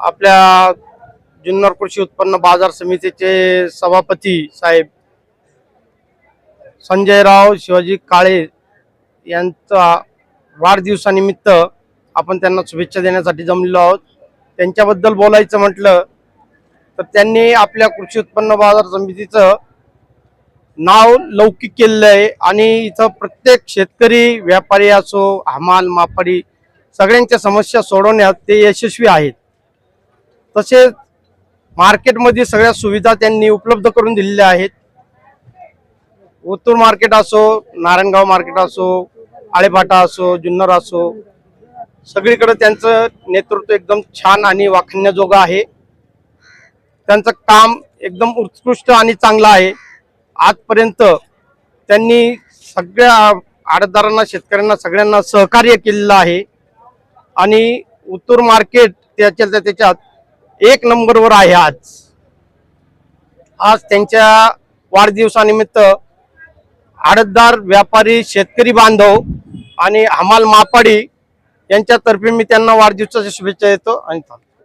आपल्या जुन्नर कृषी उत्पन्न बाजार समितीचे सभापती साहेब संजयराव शिवाजी काळे यांचा वाढदिवसानिमित्त आपण त्यांना शुभेच्छा देण्यासाठी जमलेलो आहोत. त्यांच्याबद्दल बोलायचं म्हटलं तर त्यांनी आपल्या कृषी उत्पन्न बाजार समितीचं नाव लौकिक केलेलं आहे आणि इथं प्रत्येक शेतकरी व्यापारी असो हमाल मापाडी सगळ्यांच्या समस्या सोडवण्यात ते यशस्वी आहेत. तसेच मार्केटमध्ये सगळ्या सुविधा त्यांनी उपलब्ध करून दिलेल्या आहेत. ओतूर मार्केट असो नारायणगाव मार्केट असो आळेभाटा असो जुन्नर असो सगळीकडे त्यांचं नेतृत्व एकदम छान आणि वाखण्याजोगं आहे. त्यांचं काम एकदम उत्कृष्ट आणि चांगलं आहे. आजपर्यंत त्यांनी सगळ्या आडतदारांना शेतकऱ्यांना सगळ्यांना सहकार्य केलेलं आहे. आणि उत्तूर मार्केट त्याच्या त्याच्यात एक नंबरवर आहे आज आज त्यांच्या वाढदिवसानिमित्त आडतदार व्यापारी शेतकरी बांधव आणि हमाल मापाडी यांच्यातर्फे मी त्यांना वाढदिवसाच्या शुभेच्छा देतो आणि थांबतो.